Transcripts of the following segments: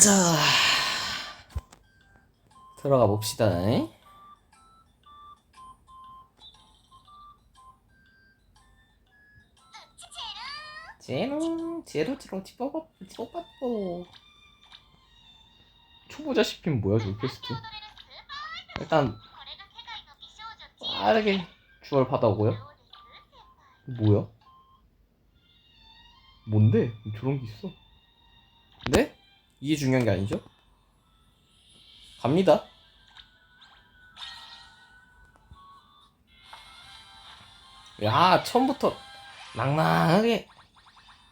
자. 들어가 봅시다. 제로 제로 제로 집어봐 집어봐고. 초보자 시킨 뭐야 저 퀘스트? 일단 빠르게 주얼 받아오고요. 뭐야? 뭔데? 저런 게 있어? 네 이게 중요한 게 아니죠 갑니다 야 처음부터 낭낭하게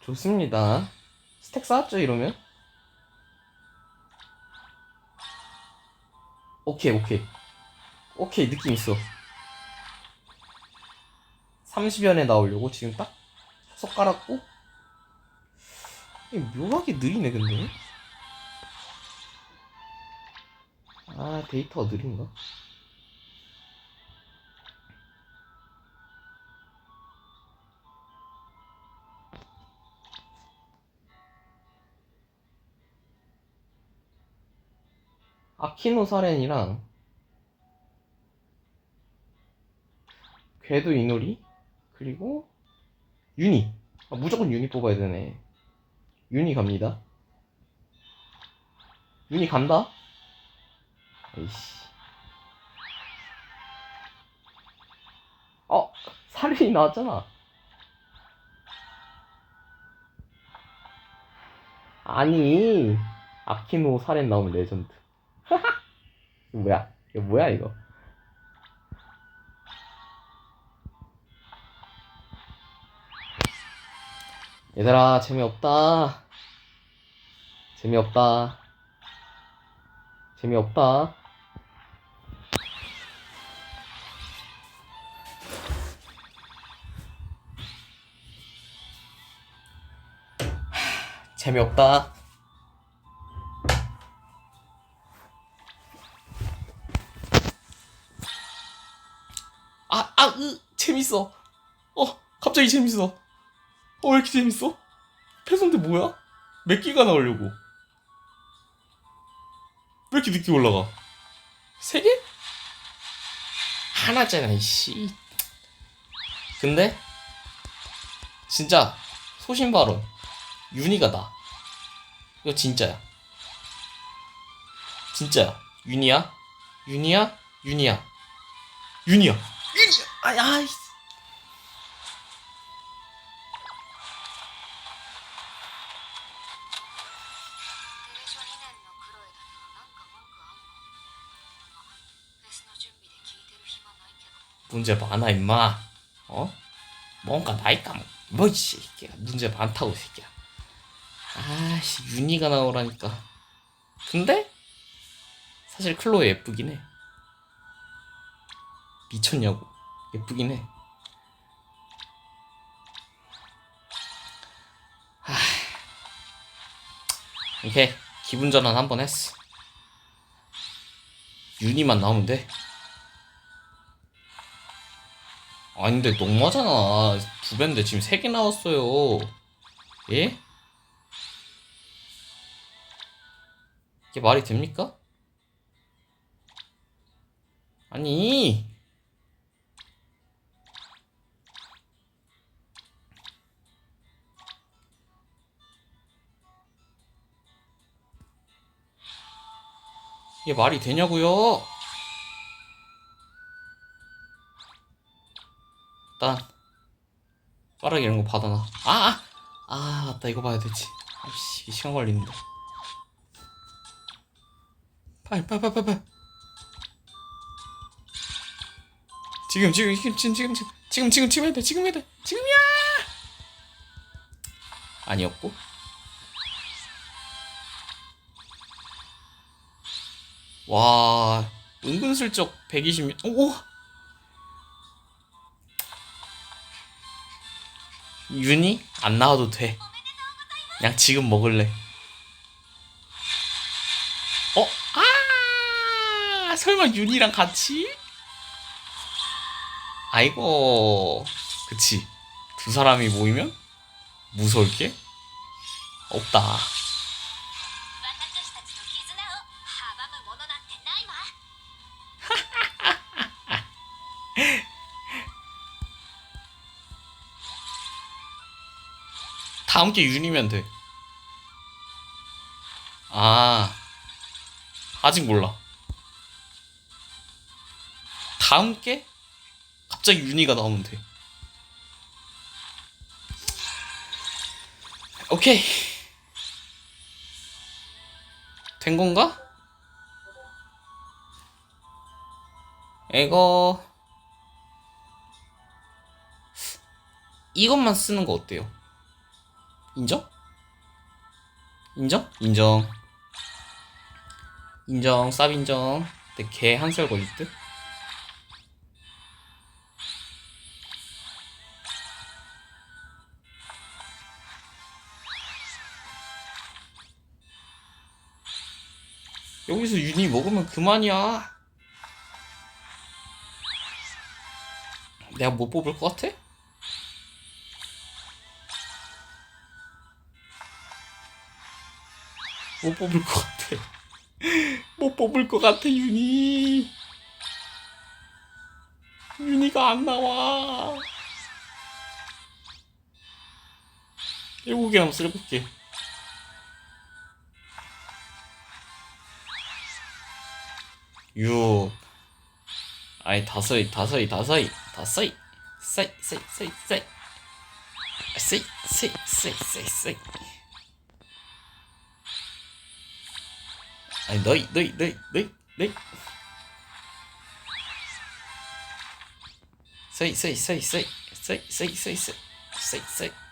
좋습니다. 스택 쌓았죠, 이러면? 오케이, 오케이. 오케이, 느낌 있어. 30연에 나오려고 지금 딱 깔았고. 이게 묘하게 느리네, 근데. 아, 데이터가 느린가? 아키노 사렌이랑 궤도 이노리 그리고 유니. 아, 무조건 유니 뽑아야 되네. 유니 갑니다. 유니 간다 에이씨 어 사렌이 나왔잖아 아니 아키노 사렌 나오면 레전드 이거 뭐야? 이거 뭐야 이거? 얘들아 재미없다. 재미없다. 재미없다. 재미없다. 아, 아, 으, 재밌어. 어, 갑자기 재밌어. 어, 왜 이렇게 재밌어? 패선데 뭐야? 몇 기가 나오려고? 왜 이렇게 늦게 올라가? 세 개? 하나잖아, 이씨. 근데, 진짜, 소신발언. 윤희가 나. 이거 진짜야. 진짜야. 윤희야? 윤희야? 윤희야. 윤희야. 윤희야. 아이, 아이. 문제 많아 임마 어? 뭔가 나이까 뭐, 뭐이 새끼야 문제 많다고 이 새끼야 아씨 윤희가 나오라니까. 근데 사실 클로에 예쁘긴 해. 미쳤냐고. 예쁘긴 해. 하... 오케이. 기분 전환 한번 했어. 윤희만 나오면 돼. 아니 근데 너무하잖아. 두 배인데 지금 세 개 나왔어요. 예? 이게 말이 됩니까? 아니 이게 말이 되냐고요 일단 빠르게 이런 거 받아놔 아! 아! 아 맞다 이거 봐야 되지 이게 시간 걸리는데 팔, 팔, 팔, 팔, 팔. 지금, 지금, 지금, 지금, 지금, 지금, 지금, 지금 해야 돼, 지금 해야 돼, 지금이야! 아니었고. 와, 은근슬쩍 120, 오! 윤희 안 나와도 돼. 그냥 지금 먹을래. 설마 윤이랑 같이? 아이고 그치 두 사람이 모이면 무서울 게 없다 다음 게 윤이면 돼. 아, 아직 몰라. 다음 게 갑자기 윤이가 나오면 돼. 오케이. 된 건가? 이거 이것만 쓰는 거 어때요? 인정? 인정? 인정. 인정. 쌉 인정. 근데 개 한살 걸릴 듯? 여기서 윤이 먹으면 그만이야. 내가 못 뽑을 것 같아? 못 뽑을 것 같아. 못 뽑을 것 같아, 윤이. 윤이가 안 나와. 일곱 개 남았어, 일곱 개. 육. 아니, 다섯이, 다섯이, 다섯이, 다섯이. 쎄, 쎄, 쎄, 쎄. 쎄, 쎄, 쎄, 쎄, 쎄. 아니 너희 너희 너희 너희 너희 세이 세이 세이 세이 세이 세이 세이 세이 세이 세이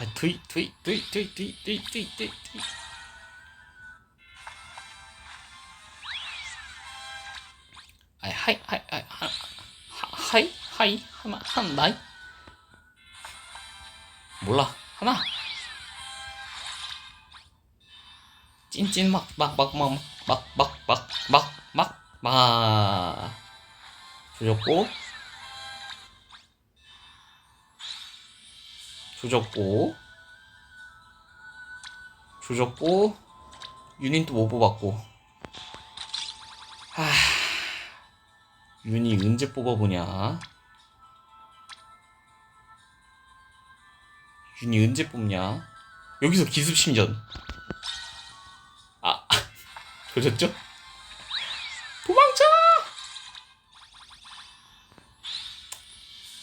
아 트윗 트윗 트윗 트윗 트윗 트윗 트윗 트윗. 트윗 아이 하이 하이 하이 하- 하이 하이 하나 한 나이 몰라. 하나 찐찐 막 막 막 막 막 막 막 막 막 막. 조졌고 조졌고 조졌고 또못 뽑았고 하 윤이 언제 뽑아보냐 윤이 언제 뽑냐 여기서 기습 심전 아, 조졌죠? 도망쳐!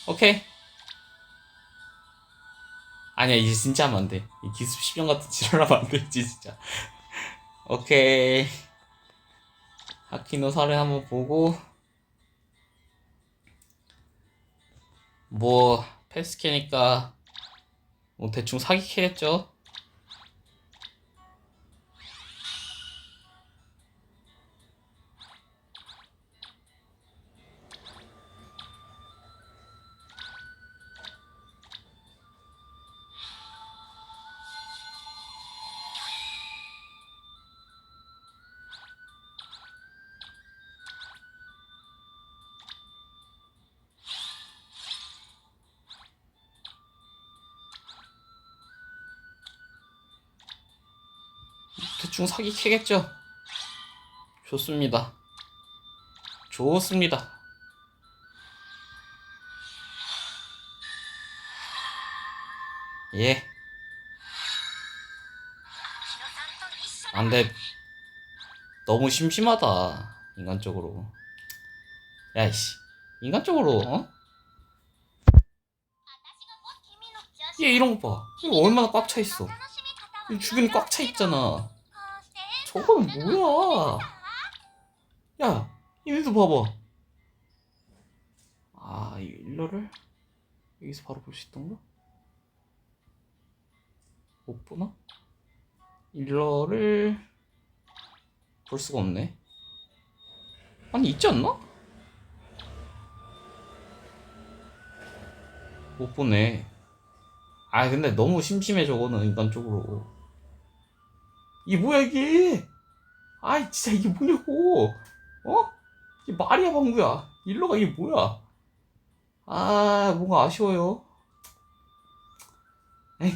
오케이. 아니야, 이제 진짜 하면 안 돼. 이 기습 10년 같은 지랄하면 안 되지, 진짜. 오케이. 하키노 사례 한번 보고. 뭐, 패스캐니까, 뭐, 대충 사기캐겠죠? 대충 사기 캐겠죠? 좋습니다. 좋습니다. 예. 안 돼. 너무 심심하다. 인간적으로. 야이씨. 인간적으로, 어? 얘 이런 거 봐. 이거 얼마나 꽉 차 있어. 이 주변이 꽉 차 있잖아. 저거는 뭐야? 야, 얘네도 봐봐. 아, 이 일러를 여기서 바로 볼 수 있던가? 못 보나? 일러를 볼 수가 없네. 아니, 있지 않나? 못 보네. 아, 근데 너무 심심해, 저거는, 인간적으로. 이게 뭐야, 이게? 아이, 진짜 이게 뭐냐고. 어? 이게 말이야, 방구야. 일러가 이게 뭐야? 아, 뭔가 아쉬워요. 에이,